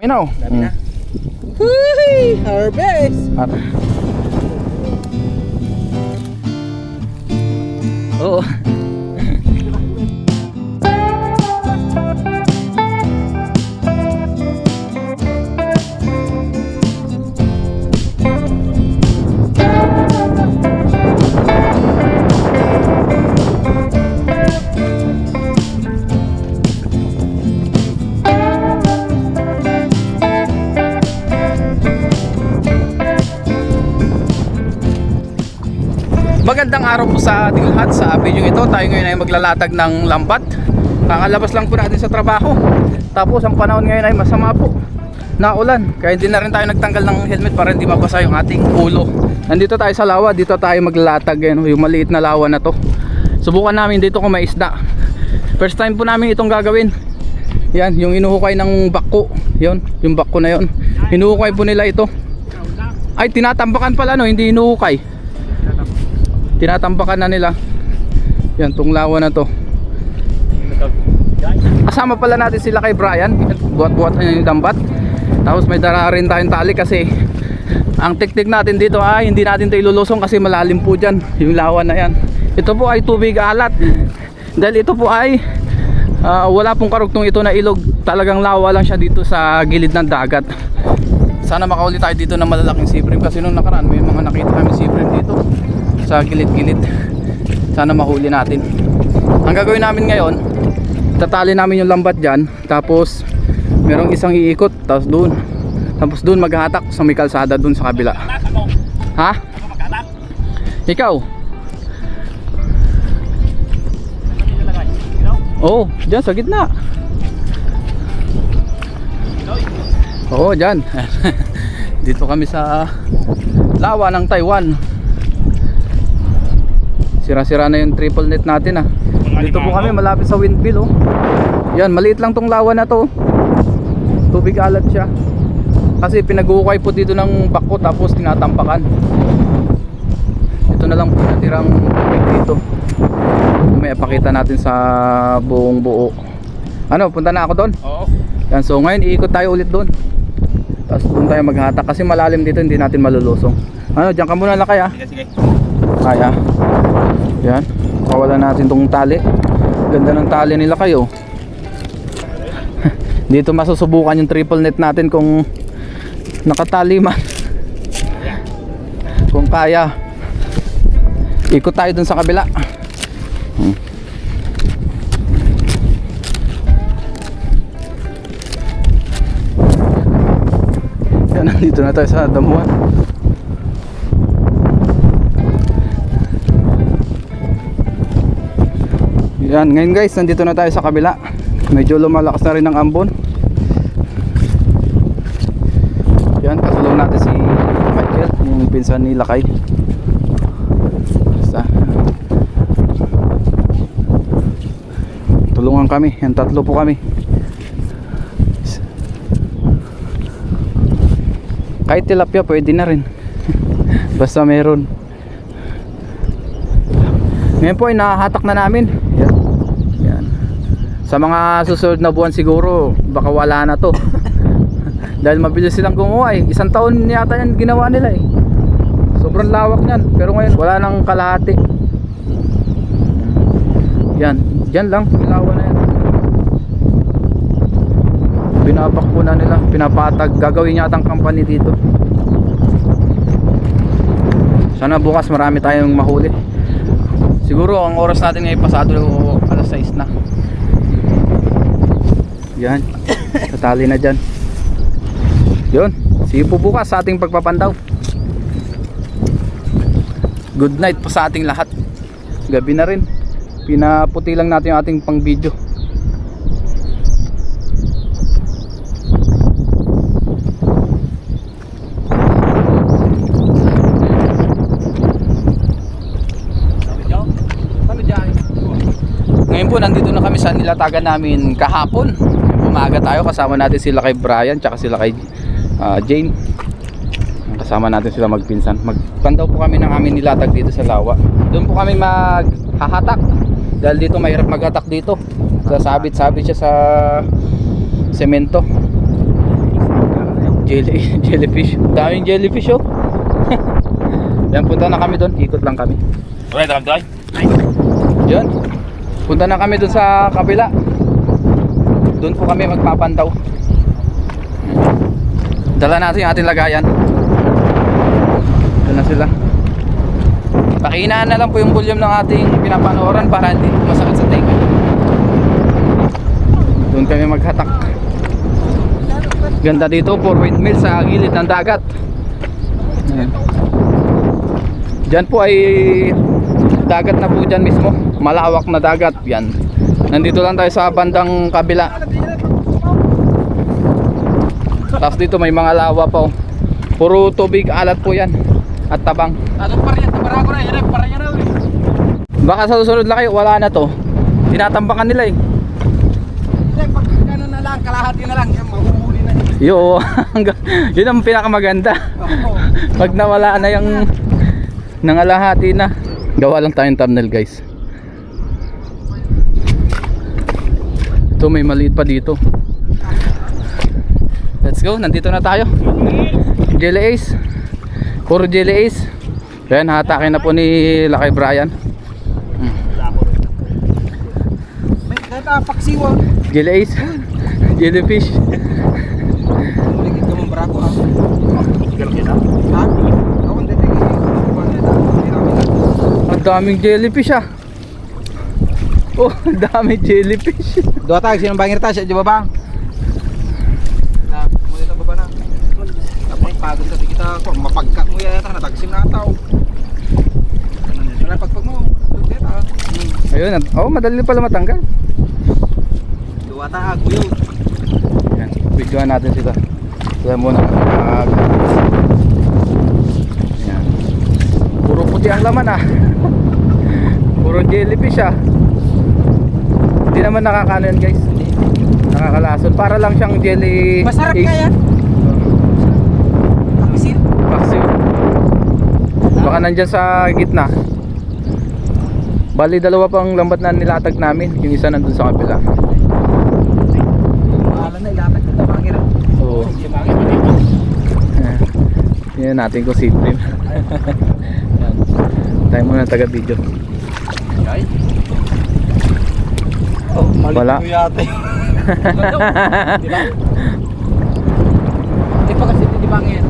Minaw. Dami na. Huy! Harvest! At... Oo. Magandang sa ating lahat sa video ito. Tayo ngayon ay maglalatag ng lambat. Kakalabas lang po natin sa trabaho. Tapos ang panahon ngayon ay masama po. Naulan. Kaya hindi na rin tayo nagtanggal ng helmet para hindi mabasa yung ating ulo. Nandito tayo sa lawa. Dito tayo maglalatag. Yan, yung maliit na lawa na to. Subukan namin dito kung may isda. First time po namin itong gagawin. Yan, yung inuhukay ng bako. Yon, yung bako na yon. Inuhukay po nila ito. Ay, tinatambakan pala no, hindi inuhukay tinatambakan na nila. Yan tong lawa na to. Kasama pala natin sila kay Brian. Buhat-buhat na yung dambat. Tapos may dara rin tayong tali kasi ang teknik natin dito ay hindi natin ito ilulusong kasi malalim po dyan yung lawa na yan. Ito po ay tubig alat. Dahil ito po ay ah, wala pong karugtong ito na ilog. Talagang lawa lang siya dito sa gilid ng dagat. Sana makauli tayo dito ng malalaking sea bream kasi nung nakaraan may mga nakita kami sea bream dito sa gilid-gilid. Sana mahuli natin. Ang gagawin namin ngayon tatali namin yung lambat dyan tapos merong isang iikot tapos doon. Tapos doon maghahatak sa may kalsada doon sa kabila. Ha? ikaw? oo dyan sa gitna. Oo dyan. Dito kami sa lawa ng Taiwan Sira-sira na yung triple net natin ah. Dito po kami malapit sa windmill oh. Yan, maliit lang tong lawa na to. Tubig alat siya. Kasi pinag-uukay po dito ng bako tapos tinatampakan. Ito na lang po natirang tubig dito. May pakita natin sa buong buo. Ano, punta na ako doon? Oo. Yan, so ngayon iikot tayo ulit doon. Tapos doon tayo maghatak kasi malalim dito hindi natin malulusong. Ano, diyan ka muna lakay ah. Sige, sige. Kaya. Yan. Kawalan natin tong tali. Ganda ng tali nila kayo. Dito masusubukan yung triple net natin kung nakatali man. Kung kaya. Ikot tayo dun sa kabila. Hmm. Yan, nandito na tayo sa damuhan. Yan, ngayon guys, nandito na tayo sa kabila. Medyo lumalakas na rin ang ambon. Yan, kasulong natin si Michael, yung pinsan ni Lakay. Basta. Tulungan kami, yan tatlo po kami. Kahit tilapia pwede na rin. Basta meron. Ngayon po ay nahahatak na namin. Yan. Yan. Sa mga susunod na buwan siguro, baka wala na to. Dahil mabilis silang gumawa eh. Isang taon yata yan ginawa nila eh. Sobrang lawak niyan. Pero ngayon wala nang kalahati. Yan. Diyan lang. Ilawa na yan. Pinapakpo na nila. Pinapatag. Gagawin yata ang company dito. Sana bukas marami tayong mahuli. Siguro ang oras natin ngayon pasado alas 6 na. Yan. Tatali na dyan. Yun. See you bukas sa ating pagpapandaw. Good night po sa ating lahat. Gabi na rin. Pinaputi lang natin yung ating pang video. Po nandito na kami sa nilatagan namin kahapon. Umaga tayo kasama natin sila kay Brian tsaka sila kay ah, Jane. Kasama natin sila magpinsan. Magpandaw po kami ng aming nilatag dito sa Lawa. Doon po kami maghahatak. Dahil dito mahirap maghatak dito. Sasabit-sabit siya sa semento. jelly, jellyfish. Daming jellyfish oh. Yan, punta na kami doon. Ikot lang kami. Alright, tayo. Yan. Punta na kami doon sa kabila. Doon po kami magpapandaw. Dala natin yung ating lagayan. Doon na sila. Pakinaan na lang po yung volume ng ating pinapanooran para hindi masakit sa tenga. Doon kami maghatak. Ganda dito, 4 windmill sa gilid ng dagat. Ayan. Diyan po ay dagat na po dyan mismo. Malawak na dagat. Yan. Nandito lang tayo sa bandang kabila. Tapos dito may mga lawa pa. oh. Puro tubig alat po yan. At tabang. Na, na. Baka sa susunod laki wala na to. Tinatambakan nila eh. Na lang, kalahati na lang, yan, mahuhuli na. Yo, yun ang pinakamaganda. Pag nawala na yung nangalahati na. Gawa lang tayong thumbnail guys. Ito may maliit pa dito. Let's go, nandito na tayo. Jelly Ace. Puro Jelly Ace. Ayan, hatakin na po ni Lakay Brian. May data, paksiwa. Jelly Ace. Jellyfish. Ligid ka mong barako, ha? Ha? Hindi, hindi, hindi. Ang daming jellyfish ah. Oh, daming jellyfish. Dua tag, sinong bangir ta, siya di ba ba? Na, mo dito baba na. Tapos pagod sa kita ko, mapagka mo yata, natagsim na tao. Wala pagpag mo. Ayun, oh, madali pala matanggal. Dua ta, kuyo. Yan, videoan natin sila. Sila muna mag Yan. Puro puti ang laman ah. Puro jellyfish ah. Hindi naman nakakano yan guys. Nakakalason. Para lang siyang jelly Masarap ace. kaya? Paksiw. Paksiw. Baka nandyan sa gitna. Bali dalawa pang lambat na nilatag namin. Yung isa nandun sa kabila. Mahala na, ilatag ka bangir. Oo. Tingnan natin kung. Yan. Tayo muna taga video. Ay. Oh, mali Wala. ko yate. Di ba? Di pa kasi di bangir.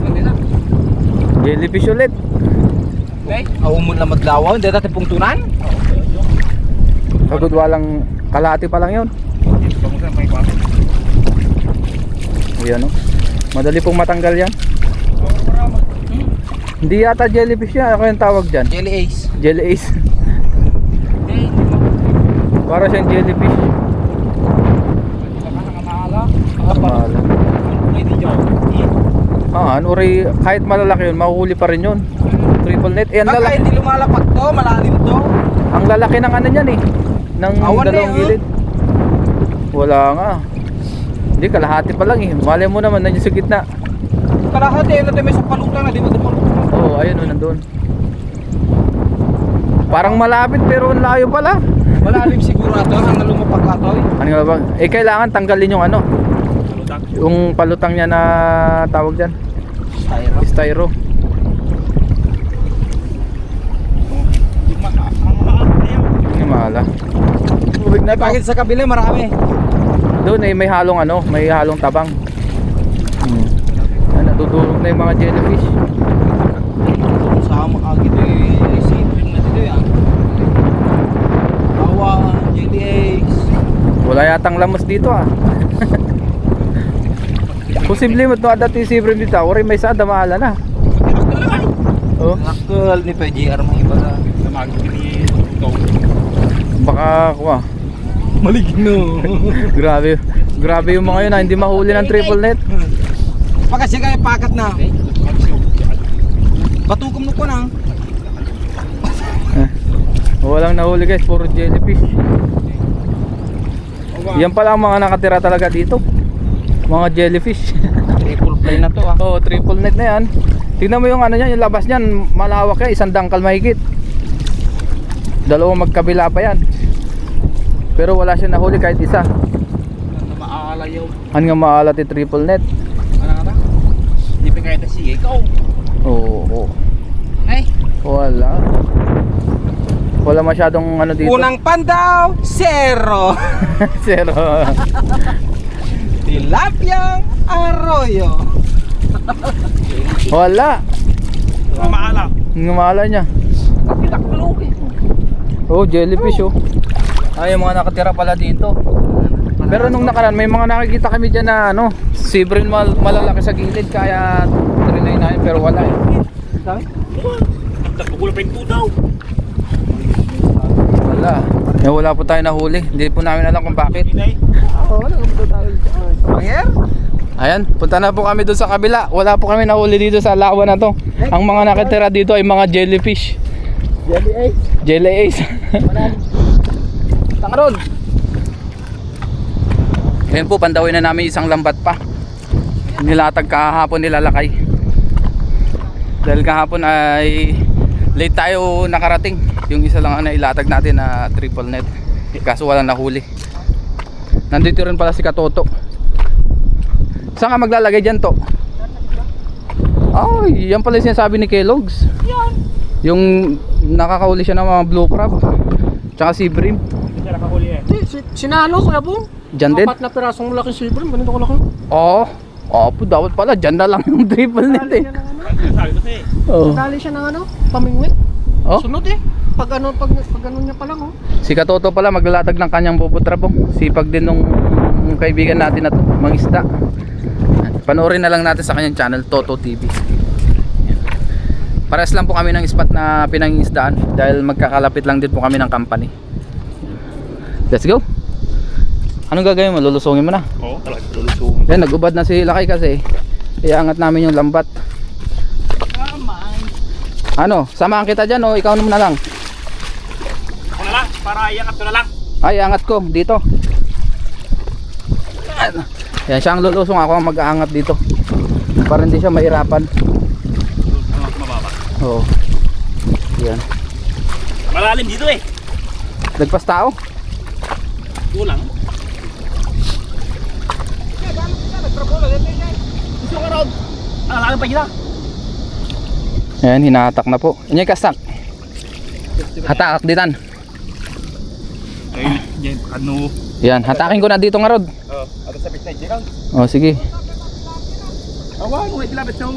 Hindi na. Jellyfish ulit. Okay. Aumon lang maglawaw, hindi natin pungtunan. Pagod walang kalahati pa lang yun. Ayan o. Madali pong matanggal yan. Hindi yata jellyfish yan. Ako yung tawag dyan. Jelly Ace. Jelly ace. Para siyang jellyfish. Kamala. Ah, ano rin, kahit malalaki yun, mahuhuli pa rin yun. Triple net. Eh, ang lalaki, hindi lumalapag to, malalim to. ang lalaki ng ano niyan eh. Ng Awan na dalawang yun. gilid. Wala nga. Hindi, kalahati pa lang eh. Malay mo naman, nandiyan sa gitna. Kalahati, ano tayo may sa palutang na, di ba ito palutang? Oo, oh, ayun o, nandun. Parang malapit pero ang layo pala. Malalim siguro ato, hanggang lumapag ato. eh. Ano nga ba? Eh, kailangan tanggalin yung ano. Yung palutang niya na tawag dyan. Styro. Styro. Yung mahala. Tubig na bakit sa kabila marami? Doon eh, may halong ano, may halong tabang. Hmm. Ah, natutulog na yung mga jellyfish. Sama ka gito eh, isipin na dito yan. Awa, Jelly Ace. Wala yatang lamos dito ah. Posible mo ito dati si Brim dito. Ori may sada mahala na. Oh, Nakal ni PJR mga iba na. baka kuha. Maligno. Grabe. Grabe yung mga yun ah, hindi mahuli ng triple net. Pagka siya kaya pakat na. Batukom no ko na. Eh, Walang nahuli guys, puro jellyfish. Yan pala ang mga nakatira talaga dito. Mga jellyfish. Triple play na to ah. oh, triple net na yan. Tingnan mo yung ano niyan, yung labas niyan, malawak yan, isang dangkal mahigit. Dalawang magkabila pa yan. Pero wala siya nahuli kahit isa. Maaala Malayaw. Han nga maalat i triple net. Ano nga ba? Hindi pa kaya siya ikaw. Oo. oo. Ay. Wala. Wala masyadong ano dito. Unang pandaw, zero. Zero. Tilapyang arroyo. Wala. Maala. Ang maala niya. Oh, jellyfish oh. Ay, yung mga nakatira pala dito. Pero nung nakaraan, may mga nakikita kami dyan na ano, sibrin mal malalaki sa gilid kaya trinay namin pero wala eh. Dami? Nagkukulang pa yung tudaw. Wala. Eh, wala po tayo nahuli. Hindi po namin alam kung bakit. Oo, wala ka ba tayo dyan? Panger? Ayan, punta na po kami doon sa kabila. Wala po kami nahuli dito sa lawa na to. Ang mga nakatira dito ay mga jellyfish. Jelly Ace. Jelly Ace. Tangaron. Ngayon po, pandawin na namin isang lambat pa. Nilatag kahapon nilalakay. Dahil kahapon ay late tayo nakarating. Yung isa lang ang nailatag natin na triple net. Kaso walang nahuli. Nandito rin pala si Katoto. Saan ka maglalagay dyan to? Ay, yan pala yung sinasabi ni Kellogg's. Yan. Yung nakakahuli siya ng mga blue crab. Tsaka sea bream. Hindi siya nakahuli eh. Si, sinalo kuya Bong. Dyan din? Apat na pirasong malaking sibrim. Ganito ko laki. Oo. Oh, oh, dapat pala dyan na lang yung triple net eh. Sabi kasi. Oh. Dali siya ng ano, pamingwit. Oh. Sunod eh. Pag ano, pag, pag ano niya pa lang oh. Si Katoto pala maglalatag ng kanyang puputrabong. Sipag din nung nung kaibigan natin na to, mangisda. Panoorin na lang natin sa kanyang channel, Toto TV. Pares lang po kami ng spot na pinangingisdaan dahil magkakalapit lang din po kami ng company. Let's go! Anong gagawin mo? Lulusungin mo na. Oo, talaga. Lulusong. Yan, nagubad na si Lakay kasi iangat namin yung lambat. Ano? Samahan kita dyan o ikaw naman na lang? Ako na lang. Para iangat ko na lang. Ay, angat ko dito. Yan. Siya ang lulusong ako ang mag-aangat dito. Para hindi siya mahirapan. Oo. Yan. Malalim dito eh. Lagpas tao. Kulang. Gusto ka raw. Ah, lalim pa kita. Yan, hinahatak na po. Yung kastak. Hatak ditan. Ay. Ano? Yan, hatakin ko na dito nga rod. Oh, ada sa bitna. Diyan. Oh, sige. Awan, may tilapit sa.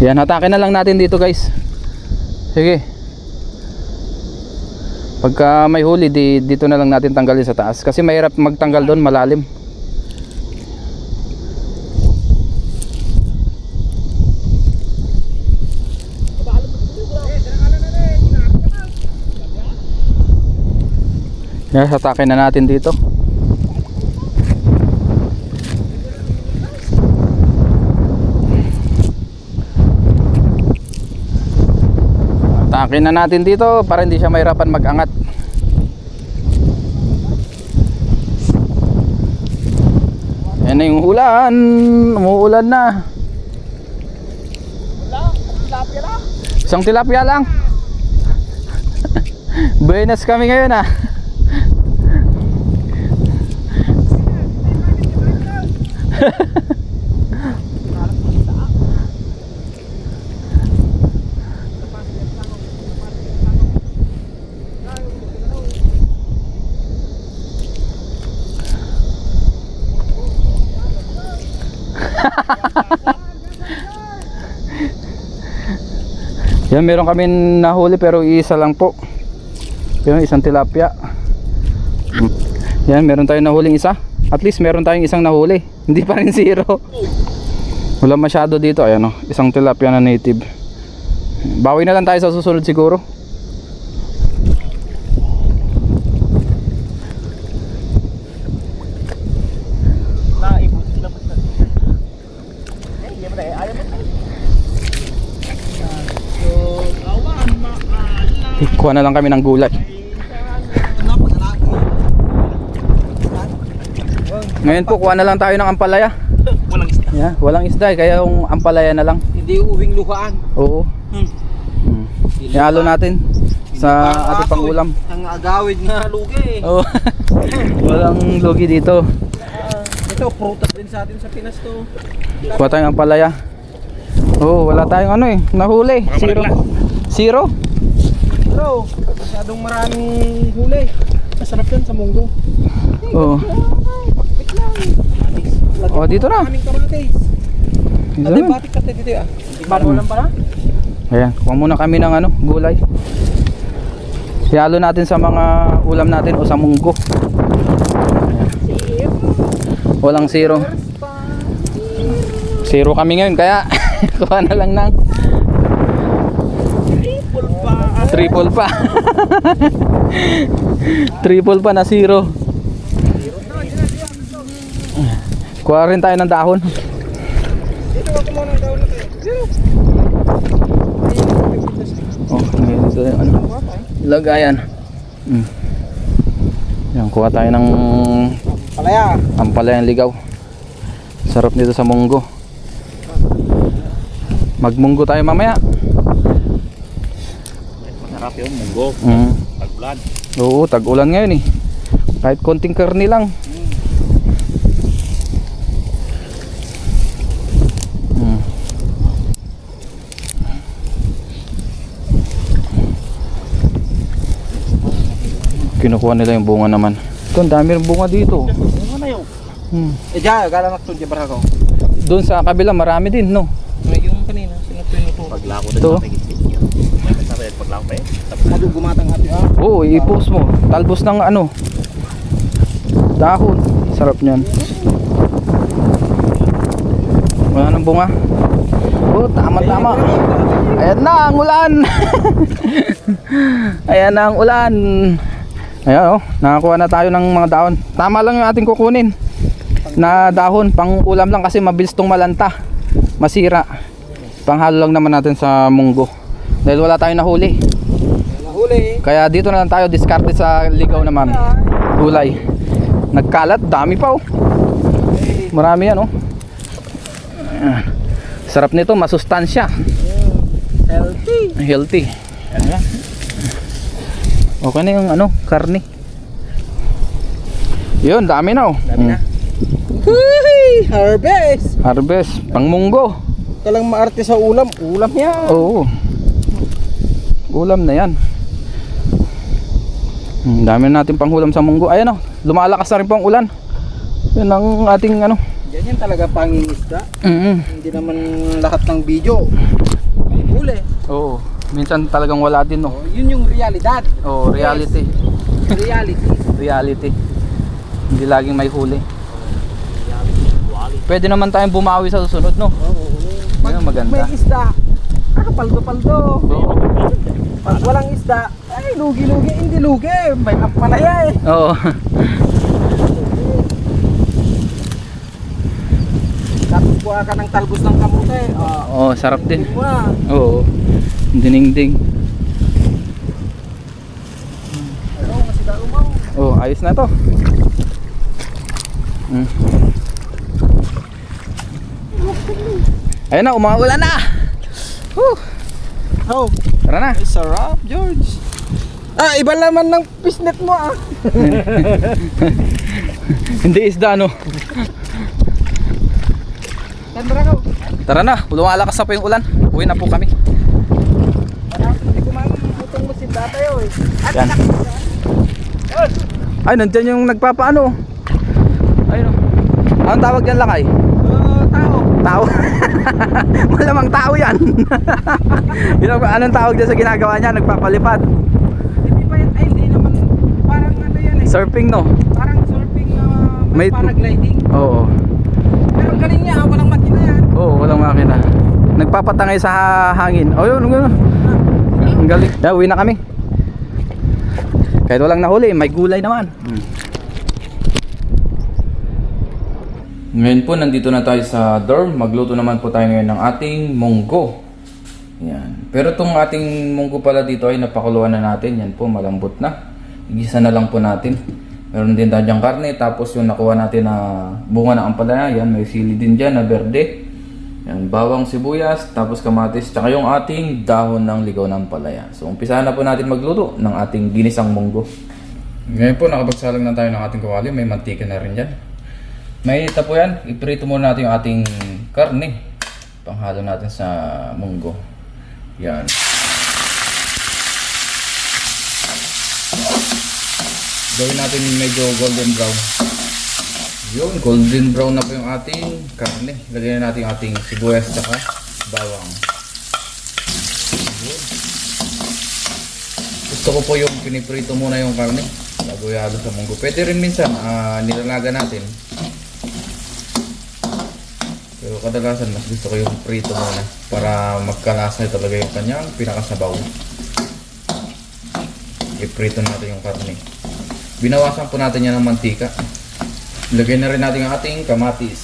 Yan, hatakin na lang natin dito guys. Sige. Pagka may huli, di, dito na lang natin tanggalin sa taas. Kasi mahirap magtanggal doon, malalim. Yan, hatakin na natin dito. Atakin na natin dito para hindi siya mahirapan mag-angat. Yan na yung ulan. Umuulan na. Isang tilapia lang. Buenas kami ngayon ah. Yan, meron kami nahuli pero isa lang po. Yung isang tilapia. Yan, meron tayong nahuling isa. At least meron tayong isang nahuli. Hindi pa rin zero. Wala masyado dito. Ayan o, isang tilapia na native. Bawi na lang tayo sa susunod siguro. Kuha na lang kami ng gulay. Ngayon po, kuha na lang tayo ng ampalaya. Walang isda. Yeah, walang isda kaya yung ampalaya na lang. Hindi uwing luhaan. Oo. Hmm. Hmm. Ihalo natin. sa ating pangulam. Ang agawid nga lugi. Oh. Walang logi dito. Ito, prutas din sa atin sa Pinas to. Kuha tayong ampalaya. Oh, wala tayong ano eh. Nahuli. Zero. Zero? Bro, masyadong maraming huli. Masarap yan sa munggo. Oh. Lang. Oh, dito na. Maraming kamatis. Dito Ate, na. batik ka dito ah. Bago lang pala. Ayan, kuha muna kami ng ano, gulay. Ihalo natin sa mga ulam natin o sa munggo. Walang zero. Zero kami ngayon kaya kuha na lang ng triple pa. triple pa na zero. Kuha rin tayo ng dahon. Dito ako muna ng natin. Zero. Oh, ngayon ito yung ano. Lagayan. Mm. Yan, kuha tayo ng Palaya. ampalayang ligaw. Sarap nito sa munggo. Magmunggo tayo mamaya. Masarap yung munggo. Mm. Pagbulan. Oo, tag-ulan ngayon eh. Kahit konting karni lang. Mm. Kinukuha nila yung bunga naman. Ito, ang dami rin bunga dito. Ano na yun? Hmm. Eh, dyan, gala na ito, dyan para ako. Doon sa kabila, marami din, no? Yung kanina, sinutuin ito. Paglako Ito. sa paglako pa eh. Tapos Ado gumatang ate ah. Oo, i-post mo. Talbos ng ano. Dahon. Sarap niyan. Wala nang bunga. Oh, tama tama. Ayan na ang ulan. Ayan na ang ulan. Ayan oh, nakakuha na tayo ng mga dahon. Tama lang yung ating kukunin. Na dahon, pang ulam lang kasi mabilis tong malanta. Masira. Panghalo lang naman natin sa munggo. Dahil wala tayong nahuli. Nahuli. Kaya dito na lang tayo diskarte sa ligaw naman. Gulay. Nagkalat, dami pa oh. Marami yan oh. Sarap nito, masustansya. Healthy. Healthy. Ayan. Okay na yung ano, karne. Yun, dami na oh. Dami na. Huy! Harvest! Harvest, pangmunggo. Kalang maarte sa ulam. Ulam yan. Oo. Ulam na yan. Hmm, dami na natin panghulam sa munggo. Ayan oh, lumalakas na rin po ang ulan. Yun ang ating ano. Yan yan talaga pangingisda. Mm Hindi naman lahat ng video may huli. Oo. Minsan talagang wala din no. Oh, yun yung realidad. Oo, reality. Reality. Reality. Hindi laging may huli. Pwede naman tayong bumawi sa susunod no. Pag Yun ang maganda. may isda, ah, paldo-paldo. Oo. Pag walang isda, ay lugi-lugi, hindi lugi. May ampalaya eh. Oo. Tapos kuha ka ng talbos ng kamote. Ah, Oo, sarap din. Oo. Diningding. Umaw. Oh, ayos na to. Mm. Ayun na, umaulan na. Oh, Tara na. ay sarap, George. Ah, iba naman ng pisnet mo ah. Hindi isda no. Tandra ka. Tara na, lumalakas na po yung ulan. Uwi na po kami. Wala, hindi ko makakutong mo si datayo eh. Yan. Ay, nandyan yung nagpapaano. Ayun. oh. Anong tawag dyan lakay? Ah, tao. Tao. Malamang tao yan. Yun anong tawag dyan sa ginagawa niya? Nagpapalipad. Hindi pa yan, ay hindi naman, parang ano yan eh. Surfing no? Parang surfing na may May- paragliding. Oo. Pero galing niya, ah, walang makina yan. Oo, walang makina. Nagpapatangay sa ha- hangin. Oh, yun, yun. Ang galing. Yeah, uwi na kami. Kahit walang nahuli, may gulay naman. Ngayon po, nandito na tayo sa dorm. Magluto naman po tayo ngayon ng ating munggo. Yan. Pero itong ating munggo pala dito ay napakuluan na natin. Yan po, malambot na. Igisa na lang po natin. Meron din tayo karne. Tapos yung nakuha natin na bunga ng ampalaya. Yan, may sili din dyan na berde. Yan, bawang sibuyas, tapos kamatis, tsaka yung ating dahon ng ligaw ng palaya. So, umpisahan na po natin magluto ng ating ginisang munggo. Ngayon po, nakapagsalang na tayo ng ating kawali. May mantika na rin dyan. May ita po yan. Iprito muna natin yung ating karne. Panghalo natin sa munggo. Yan. Gawin natin medyo golden brown. Yun, golden brown na po yung ating karne. Lagyan na natin yung ating sibuyas tsaka bawang. Yun. Gusto ko po yung piniprito muna yung karne bago sa munggo. Pwede rin minsan ah, nilalaga natin. Pero kadalasan mas gusto ko yung prito muna para magkalasa talaga yung kanyang pinakasabaw. I-prito natin yung karne. Binawasan po natin yan ng mantika. Lagay na rin natin ang ating kamatis.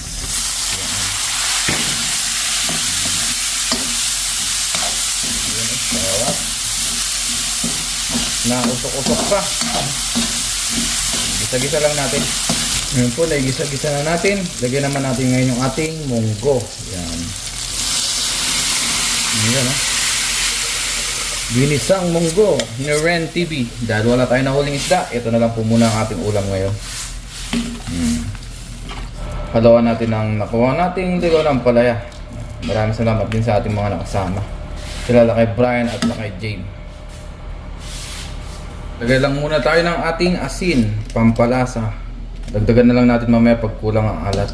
Yan, sarap. Nausok-usok pa. Gisa-gisa lang natin. Ngayon po, naigisa-gisa na natin. Lagyan naman natin ngayon yung ating munggo. Yan. Yan, oh. Ginisang munggo ni Ren TV. Dahil wala tayong nahuling isda, ito na lang po muna ang ating ulam ngayon. Halawan natin ang nakuha nating ligaw ng palaya. Maraming salamat din sa ating mga nakasama. Sila kay Brian at kay James. Lagay lang muna tayo ng ating asin, pampalasa. Dagdagan na lang natin mamaya pag kulang ang alat.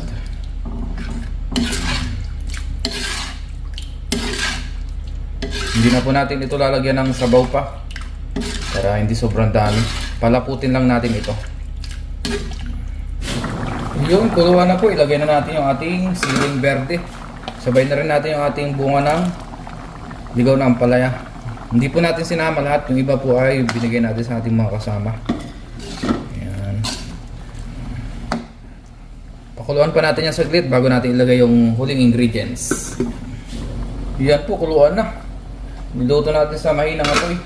Hindi na po natin ito lalagyan ng sabaw pa. Para hindi sobrang dami. Palaputin lang natin ito. Yun, kuluan na po. Ilagay na natin yung ating siling verde. Sabay na rin natin yung ating bunga ng ligaw ng palaya. Hindi po natin sinama lahat. Yung iba po ay binigay natin sa ating mga kasama. Ayan. Pakuluan pa natin yan saglit bago natin ilagay yung huling ingredients. Yan po, kuluan na. Niluto natin sa mahinang apoy.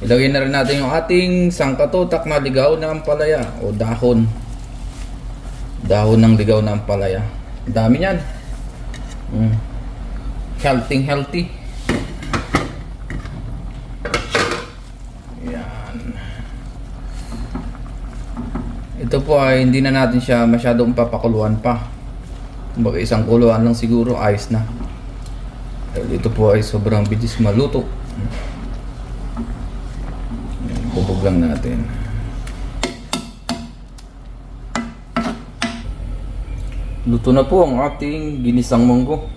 Ilagay na rin natin yung ating sangkatotak na ligaw ng palaya o dahon. Dahon ng ligaw ng palaya. Dami niyan. Mm. Healthy, healthy. Yan. Ito po ay hindi na natin siya masyadong papakuluan pa. Kumbaga isang kuluan lang siguro ayos na. Ito po ay sobrang bilis maluto. Yan, Bubog lang natin. Luto na po ang ating ginisang munggo.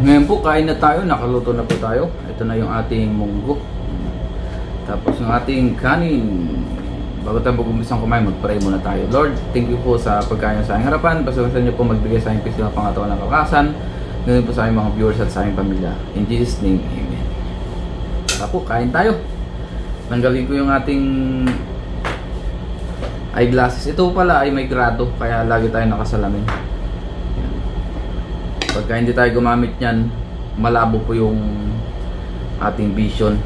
Ngayon po kain na tayo, nakaluto na po tayo. Ito na yung ating munggo. Tapos yung ating kanin. Bago tayo mag-umpisang kumain, mag-pray muna tayo. Lord, thank you po sa pagkain sa aking harapan. Basta-basta niyo po magbigay sa aking pisil ng pangatawan ng kakasan. Ganun po sa aking mga viewers at sa aking pamilya. In Jesus' name, Amen. Tara po, kain tayo. Tanggalin ko yung ating eyeglasses. Ito pala ay may grado, kaya lagi tayo nakasalamin. Yan. Pagka hindi tayo gumamit yan, malabo po yung ating vision.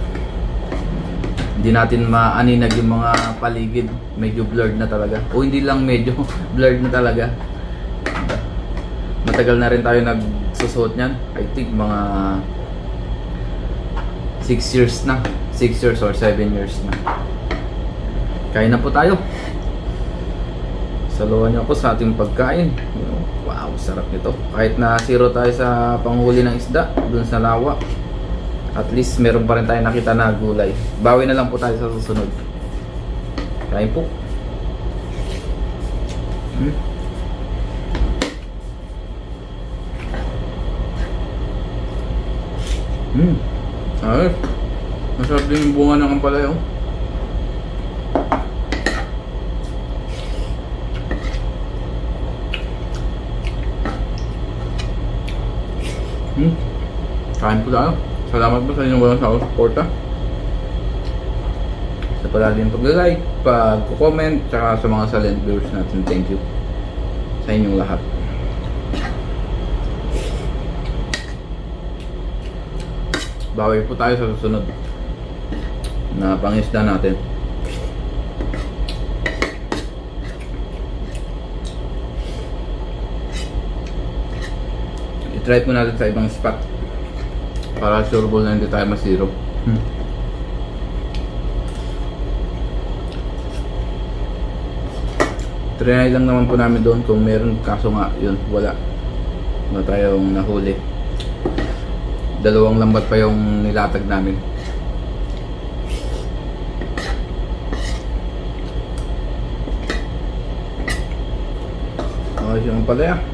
Hindi natin maaninag yung mga paligid. Medyo blurred na talaga. O hindi lang medyo, blurred na talaga. Matagal na rin tayo nagsusuot niyan. I think mga 6 years na. 6 years or 7 years na. Kain na po tayo. Saluhan niyo ako sa ating pagkain. Wow, sarap nito. Kahit na zero tayo sa panghuli ng isda, dun sa lawa. At least meron pa rin tayo nakita na gulay. Bawi na lang po tayo sa susunod. Kain po. Hmm. Hmm. Ay. Masarap din yung bunga ng ampalaya. Oh. Hmm. Kain po tayo. Salamat po sa inyong walang sawang suporta. Sa palaging pag-like, pag-comment, tsaka sa mga silent viewers natin. Thank you sa inyong lahat. Bawi po tayo sa susunod na pangisda natin. I-try po natin sa ibang spot para sure ball na hindi tayo masiro. Hmm. Try lang naman po namin doon kung meron kaso nga yun wala. Wala tayong nahuli. Dalawang lambat pa yung nilatag namin. Okay, yung pala